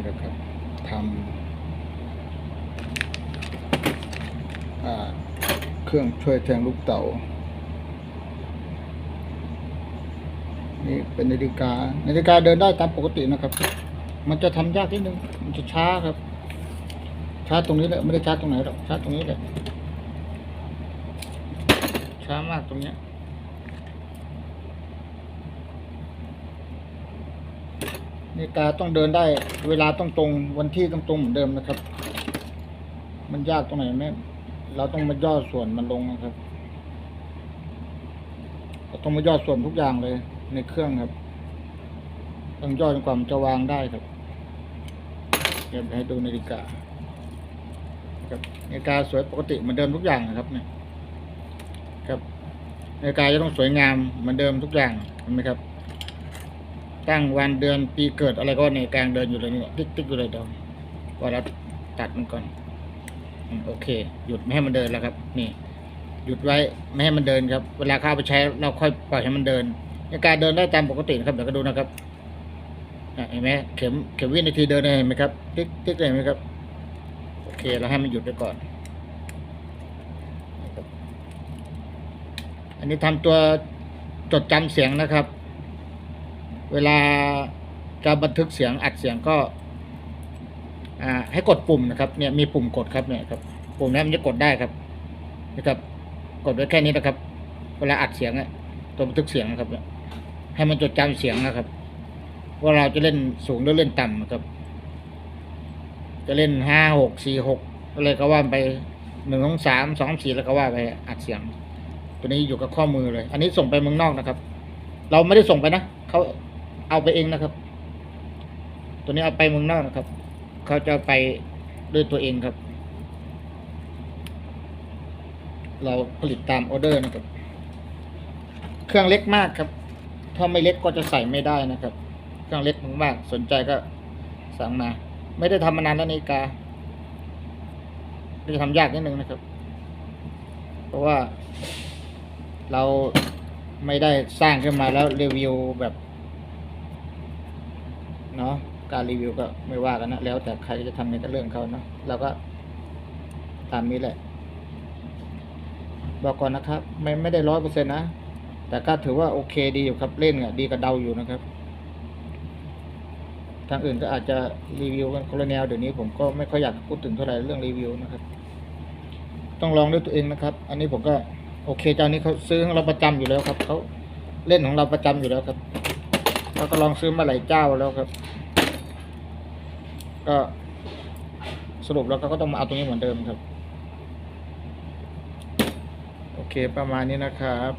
นี่นะครับทำเครื่องช่วยแทงลูกเต่า นี่เป็นนาฬิกา นาฬิกาเดินได้ตามปกตินะครับ มันจะทำยากนิดนึง มันจะช้าครับ ช้าตรงนี้แหละ ไม่ได้ช้าตรงไหนหรอก ช้าตรงนี้แหละ ช้ามากตรงเนี้ย นาฬิกาต้องเดินได้ เวลาต้องตรงวันที่ต้องตรงเหมือนเดิมนะครับ มันยากตรงไหนไหมเราต้องมาย่อส่วนมันลงนะครับเราต้องมาย่อส่วนทุกอย่างเลย ในเครื่องครับต้องย่อจนกว่ามันจะวางได้ครับเดี๋ยวให้ดูนาฬิกาครับนาฬิกาสวยปกติเหมือนเดิมทุกอย่างนะครับเนี่ยครับนาฬิกาจะต้องสวยงามเหมือนเดิมทุกอย่างเห็นไหมครับ ตั้งวันเดือนปีเกิดอะไรก็ในกลางเดินอยู่เลยเนี่ยติ๊กติ๊กอยู่เลยเดิมว่าเราตัดมันก่อนโอเค หยุดไม่ให้มันเดินแล้วครับ นี่ หยุดไว้ไม่ให้มันเดินครับ เวลาเข้าไปใช้เราค่อยปล่อยให้มันเดินในการเดินได้ตามปกตินะครับเดี๋ยวก็ดูนะครับเห็นไหมเข็มเข็มวินาทีเดินเลยเห็นไหมครับติ๊กติ๊กเลยไหมครับโอเคเราให้มันหยุดไปก่อน อันนี้ทำตัวจดจำเสียงนะครับ เวลาจะบันทึกเสียงอัดเสียงก็ให้กดปุ่มนะครับเนี่ยมีปุ่มกดครับเนี่ยครับปุ่มนี้มันจะกดได้ครับนะครับ กดไว้แค่นี้นะครับ เวลาอัดเสียงอะตัวบันทึกเสียงนะครับให้มันจดจำเสียงนะครับ ว่าเราจะเล่นสูงหรือเล่นต่ำนะครับ จะเล่นห้าหกสี่หกอะไรก็ว่าไปหนึ่งสองสามสองสี่แล้วก็ว่าไปอัดเสียง ตัวนี้อยู่กับข้อมือเลย อันนี้ส่งไปเมืองนอกนะครับ เราไม่ได้ส่งไปนะเขา เอาไปเองนะครับ ตัวนี้เอาไปเมืองนอกนะครับ เขาจะไปด้วยตัวเองครับ เราผลิตตามออเดอร์นะครับ เครื่องเล็กมากครับ ถ้าไม่เล็กก็จะใส่ไม่ได้นะครับ เครื่องเล็กมากๆสนใจก็สั่งมา ไม่ได้ทำมานานแล้วนาฬิกาจะทำยากนิดนึงนะครับ เพราะว่าเราไม่ได้สร้างขึ้นมาแล้วรีวิวแบบ เนาะการรีวิวก็ไม่ว่ากันนะแล้วแต่ใครจะทำในก็เรื่องเขาเนาะเราก็ตามนี้แหละ บอกก่อนนะครับ ไม่ไม่ได้ร้อยเปอร์เซ็นต์นะ แต่ก็ถือว่าโอเคดีอยู่ครับเล่นอะดีกับเดาอยู่นะครับ ทางอื่นก็อาจจะรีวิวกันคนละแนวเดี๋ยวนี้ผมก็ไม่ค่อยอยากพูดถึงเท่าไหร่เรื่องรีวิวนะครับ ต้องลองด้วยตัวเองนะครับ อันนี้ผมก็โอเคเจ้านี้เขาซื้อของเราประจำอยู่แล้วครับเขาเล่นของเราประจำอยู่แล้วครับ เราก็ลองซื้อมาหลายเจ้าแล้วครับ ก็สรุปแล้วก็ต้องมาเอาตรงนี้เหมือนเดิมครับ โอเคประมาณนี้นะครับ